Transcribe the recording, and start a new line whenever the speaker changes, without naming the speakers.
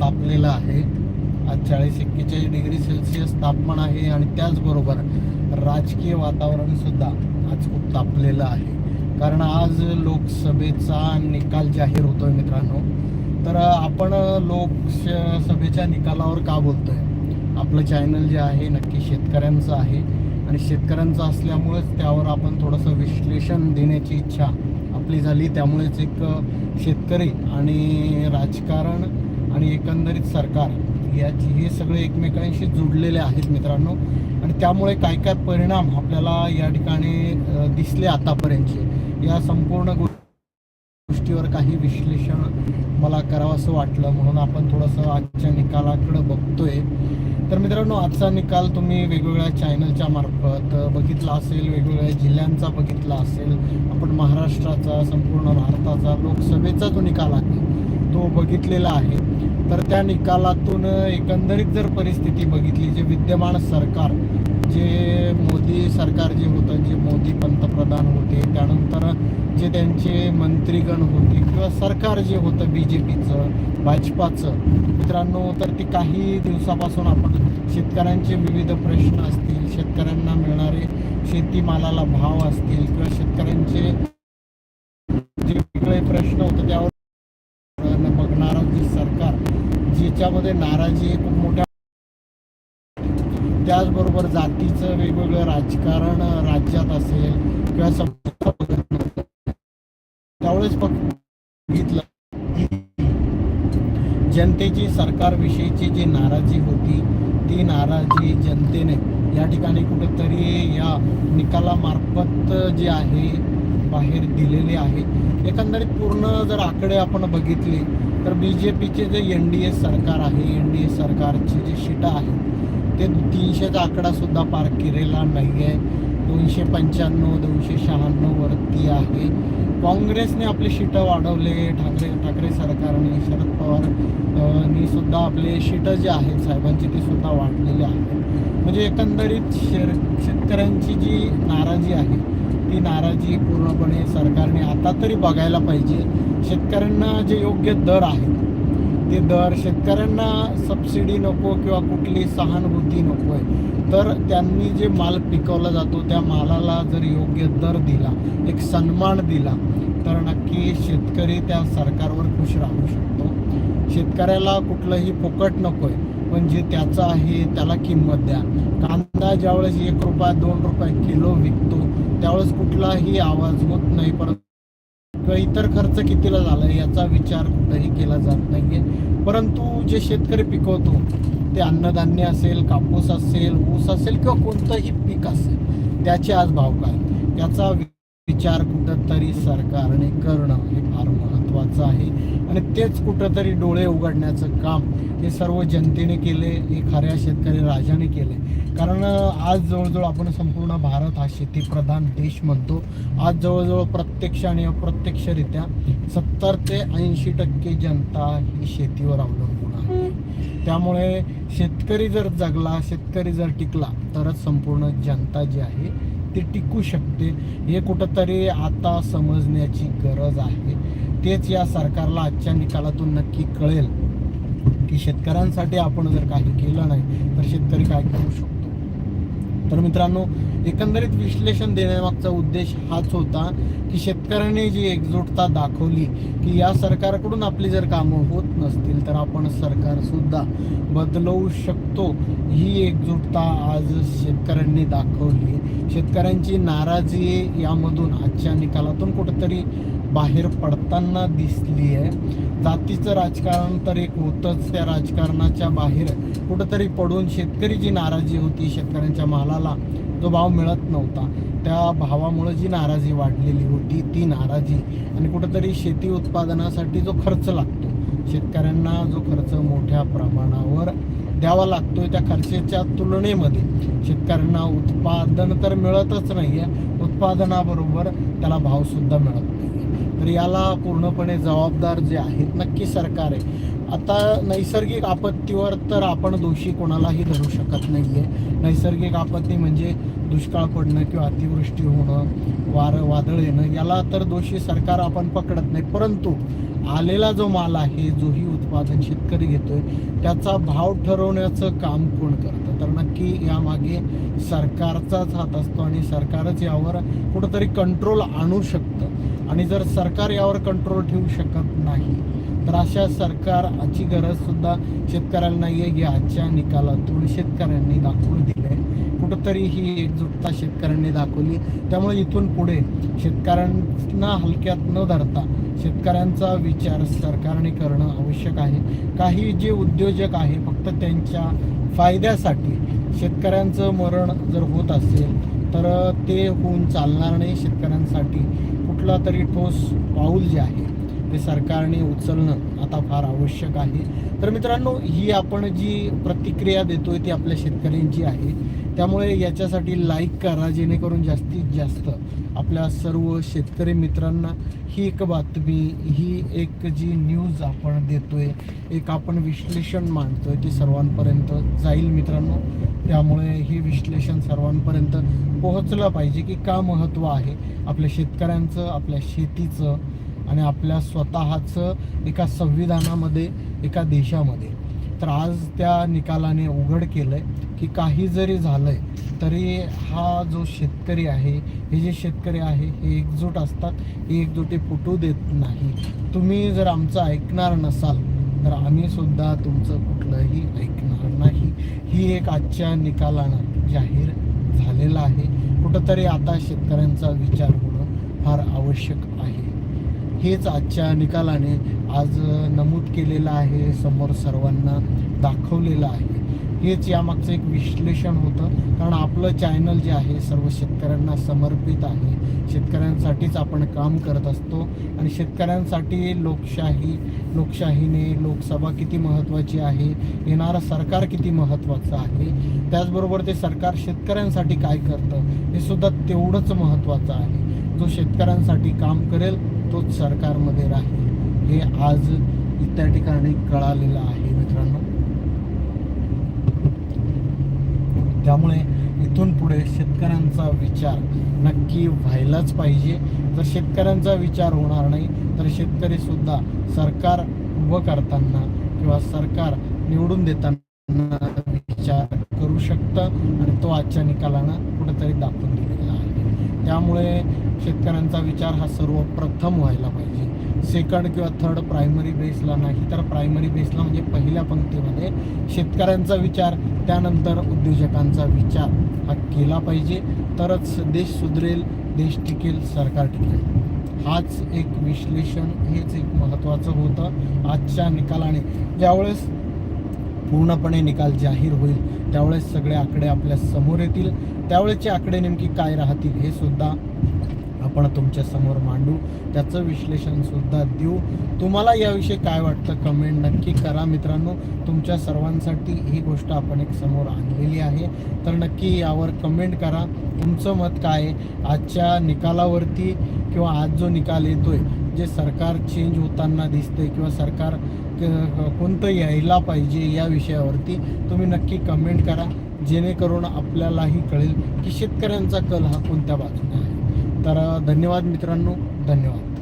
तापलेलं आहे. आज चाळीस एक्केचाळीस डिग्री सेल्सिअस तापमान आहे आणि त्याचबरोबर राजकीय वातावरणसुद्धा आज खूप तापलेलं आहे. कारण आज लोकसभेचा निकाल जाहीर होतो आहे मित्रांनो. तर आपण लोकसभेच्या निकालावर का बोलतो आहे आपलं चॅनल जे आहे नक्की शेतकऱ्यांचं आहे आणि शेतकऱ्यांचं असल्यामुळेच त्यावर आपण थोडंसं विश्लेषण देण्याची इच्छा आपली झाली. त्यामुळेच एक शेतकरी आणि राजकारण आणि एकंदरीत सरकार याची हे सगळे एकमेकांशी जुडलेले आहेत मित्रांनो. आणि त्यामुळे काय काय परिणाम आपल्याला या ठिकाणी दिसले आतापर्यंतचे या संपूर्ण गोष्टीवर काही विश्लेषण मला करावं असं वाटलं. म्हणून आपण थोडंसं आजच्या निकालाकडं बघतोय. तर मित्रांनो आजचा निकाल तुम्ही वेगवेगळ्या चॅनलच्या मार्फत बघितला असेल वेगवेगळ्या जिल्ह्यांचा बघितला असेल. आपण महाराष्ट्राचा संपूर्ण भारताचा लोकसभेचा जो निकाल आहे तो बघितलेला आहे. तर त्या निकालातून एकंदरीत जर परिस्थिती बघितली जे विद्यमान सरकार जे मोदी सरकार जे होतं जे मोदी पंतप्रधान होते त्यानंतर जे त्यांचे मंत्रीगण होते किंवा सरकार जे होतं बी जे पीचं भाजपाचं मित्रांनो तर ते काही दिवसापासून आपण शेतकऱ्यांचे विविध प्रश्न असतील शेतकऱ्यांना मिळणारे शेतीमालाला भाव असतील किंवा शेतकऱ्यांचे जे वेगळे प्रश्न होते त्यावर न बघणारं जे सरकार ज्याच्यामध्ये नाराजी खूप मोठ्या त्याचबरोबर जातीचं वेगवेगळं राजकारण राज्यात असेल किंवा त्यावेळेस फक्त बघितलं जनतेची सरकारविषयीची जी नाराजी होती ती नाराजी जनतेने या ठिकाणी कुठेतरी या निकालामार्फत जे आहे बाहेर दिलेले आहे. एकंदरीत पूर्ण जर आकडे आपण बघितले तर बी जे पीचे जे एन डी ए सरकार आहे एन डी ए सरकारची जी शीटा आहेत ते तीनशेचा आकडासुद्धा पार केलेला नाही आहे दोनशे पंच्याण्णव दोनशे शहाण्णववरती आहे. काँग्रेसने आपली शीटं वाढवले ठाकरे ठाकरे सरकारने शरद पवार सुद्धा आपले शीटं जे आहेत साहेबांची ती सुद्धा वाढलेली आहेत. म्हणजे एकंदरीत शेर शेतकऱ्यांची जी नाराजी आहे ती नाराजी पूर्णपणे सरकारने आता तरी बघायला पाहिजे. शेतकऱ्यांना जे योग्य दर आहेत ते दर शेतकऱ्यांना सबसिडी नको किंवा कुठली सहानुभूती नको आहे तर त्यांनी जे माल पिकवला जातो त्या मालाला जर योग्य दर दिला एक सन्मान दिला तर नक्की शेतकरी त्या सरकारवर खुश राहू शकतो. शेतकऱ्याला कुठलंही फुकट नको आहे पण जे त्याचं आहे त्याला किंमत द्या. कांदा ज्यावेळेस एक रुपया दोन रुपये किलो विकतो त्यावेळेस कुठलाही आवाज होत नाही परंतु किंवा इतर खर्च कितीला झाला याचा विचार कुठेही केला जात नाहीये. परंतु जे शेतकरी पिकवतो ते अन्नधान्य असेल कापूस असेल ऊस असेल किंवा कोणतंही पीक असेल त्याचे आज भाव काय? याचा वि- विचार कुठंतरी सरकारने करणं हे फार महत्त्वाचं आहे. आणि तेच कुठंतरी डोळे उघडण्याचं काम हे सर्व जनतेने केले हे खऱ्या शेतकरी राजाने केले. कारण आज जवळजवळ आपण संपूर्ण भारत हा शेतीप्रधान देश म्हणतो. आज जवळजवळ प्रत्यक्ष आणि अप्रत्यक्षरित्या सत्तर ते ऐंशी टक्के जनता ही शेतीवर अवलंबून आहे. त्यामुळे शेतकरी जर जगला शेतकरी जर टिकला तरच संपूर्ण जनता जी आहे ती टिकू शकते हे कुठंतरी आता समजण्याची गरज आहे. तेच या सरकारला आजच्या निकालातून नक्की कळेल की शेतकऱ्यांसाठी आपण जर काही केलं नाही तर शेतकरी काय करू शकतो? तर मित्रांनो एकंदरीत विश्लेषण देण्यामागचा उद्देश हाच होता की शेतकऱ्यांनी जी एकजुटता दाखवली की या सरकारकडून आपली जर कामं होत नसतील तर आपण सरकारसुद्धा बदलवू शकतो. ही एकजुटता आज शेतकऱ्यांनी दाखवली शेतकऱ्यांची नाराजी यामधून आजच्या निकालातून कुठेतरी बाहेर पडताना दिसली आहे. जातीचं राजकारण तर एक होतंच त्या राजकारणाच्या बाहेर. कुठंतरी पडून शेतकरी जी नाराजी होती शेतकऱ्यांच्या मालाला जो भाव मिळत नव्हता. त्या भावामुळे जी नाराजी वाढलेली होती ती नाराजी आणि कुठंतरी शेती उत्पादनासाठी जो खर्च लागतो शेतकऱ्यांना जो खर्च मोठ्या प्रमाणावर द्यावा लागतोय त्या खर्चाच्या तुलनेमध्ये. शेतकऱ्यांना उत्पादन तर मिळतच नाही आहे उत्पादनाबरोबर त्याला भावसुद्धा मिळत नाही तर याला पूर्णपणे जबाबदार जे आहेत नक्की सरकार आहे. आता नैसर्गिक आपत्तीवर तर आपण दोषी कोणालाही धरू शकत नाही आहे नैसर्गिक आपत्ती म्हणजे दुष्काळ पडणं किंवा अतिवृष्टी होणं वारं वादळ येणं याला तर दोषी सरकार आपण पकडत नाही परंतु आलेला जो माल आहे जोही उत्पादन शेतकरी घेतोय त्याचा भाव ठरवण्याचं काम कोण करतं? तर नक्की यामागे सरकारचाच हात असतो आणि सरकारच यावर कुठंतरी कंट्रोल आणू शकतं. आणि जर सरकार यावर कंट्रोल ठेवू शकत नाही तर अशा सरकारची गरज सुद्धा शेतकऱ्यांना नाही आहे आजच्या निकालातून शेतकऱ्यांनी दाखवून दिले. कुठंतरी ही एकजुटता शेतकऱ्यांनी दाखवली. त्यामुळे इथून पुढे शेतकऱ्यांना हलक्यात न धरता शेतकऱ्यांचा विचार सरकारने करणं आवश्यक आहे. काही जे उद्योजक आहे फक्त त्यांच्या फायद्यासाठी शेतकऱ्यांचं मरण जर होत असेल तर ते होऊन चालणार नाही. शेतकऱ्यांसाठी कुठला तरी ठोस पाऊल जे आहे ते सरकारने उचलणं आता फार आवश्यक आहे. तर मित्रांनो ही आपण जी प्रतिक्रिया देतोय ती आपल्या शेतकऱ्यांची आहे. त्यामुळे याच्यासाठी लाईक करा जेणेकरून जास्तीत जास्त आपल्या सर्व शेतकरी मित्रांना ही एक बातमी ही एक जी न्यूज आपण देतोय एक आपण विश्लेषण मांडतोय ती सर्वांपर्यंत जाईल मित्रांनो. त्यामुळे हे विश्लेषण सर्वांपर्यंत पोहोचलं पाहिजे की का महत्त्व आहे आपल्या शेतकऱ्यांचं आपल्या शेतीचं आणि आपल्या स्वतःचं एका संविधानामध्ये एका देशामध्ये. तर आज त्या निकालाने उघड केलं आहे की काही जरी झालं आहे तरी हा जो शेतकरी आहे हे जे शेतकरी आहे हे एकजूट असतात हे एकजुटी फुटू देत नाही. तुम्ही जर आमचं ऐकणार नसाल तर आम्ही सुद्धा तुमचं कुठलंही ऐकणार नाही. ही एक आजच्या निकालानं जाहीर झालेला आहे. कुठंतरी आता शेतकऱ्यांचा विचार होणं फार आवश्यक हेच आजच्या निकालाने आज नमूद केलेलं आहे समोर सर्वांना दाखवलेलं आहे. हेच यामागचं एक विश्लेषण होतं. कारण आपलं चॅनल जे आहे सर्व शेतकऱ्यांना समर्पित आहे. शेतकऱ्यांसाठीच आपण काम करत असतो. आणि शेतकऱ्यांसाठी लोकशाही लोकशाहीने लोकसभा किती महत्त्वाची आहे येणारं सरकार किती महत्त्वाचं आहे त्याचबरोबर ते सरकार शेतकऱ्यांसाठी काय करतं हे सुद्धा तेवढंच महत्त्वाचं आहे. जो शेतकऱ्यांसाठी काम करेल तोच सरकारमध्ये राहील. हे आज त्या ठिकाणी कळालेलं आहे मित्रांनो. त्यामुळे इथून पुढे शेतकऱ्यांचा विचार नक्की व्हायलाच पाहिजे. जर शेतकऱ्यांचा विचार होणार नाही तर शेतकरी सुद्धा सरकार उभं करताना किंवा सरकार निवडून देताना विचार करू शकतं आणि तो आजच्या निकालानं कुठेतरी दाखवून दिलेला त्यामुळे शेतकऱ्यांचा विचार हा सर्वप्रथम व्हायला पाहिजे. सेकंड किंवा थर्ड प्रायमरी बेसला नाही तर प्रायमरी बेसला म्हणजे पहिल्या पंक्तीमध्ये शेतकऱ्यांचा विचार त्यानंतर उद्योजकांचा विचार हा केला पाहिजे. तरच देश सुधरेल देश टिकेल सरकार टिकेल. हाच एक विश्लेषण हेच एक महत्त्वाचं होतं आजच्या निकालाने. ज्यावेळेस पूर्णपणे निकाल जाहीर होईल. त्यावेळेस सगळे आकडे आपल्यासमोर येतील. त्यावेळेचे आकडे नेमकी काय राहतील हे सुद्धा आपण तुमच्यासमोर मांडू. त्याचं विश्लेषण सुद्धा देऊ. तुम्हाला याविषयी काय वाटतं कमेंट नक्की करा मित्रांनो. तुमच्या सर्वांसाठी ही गोष्ट आपण एक समोर आणलेली आहे. तर नक्की यावर कमेंट करा. तुमचं मत काय आहे? आजच्या निकालावरती किंवा आज जो निकाल येतोय जे सरकार चेंज होताना दिसतंय किंवा सरकार क- कोणतं यायला पाहिजे या विषयावरती तुम्ही नक्की कमेंट करा. जेणेकरून आपल्यालाही कळेल की शेतकऱ्यांचा कल हा कोणत्या बाजूने आहे. तर धन्यवाद मित्रांनो. धन्यवाद.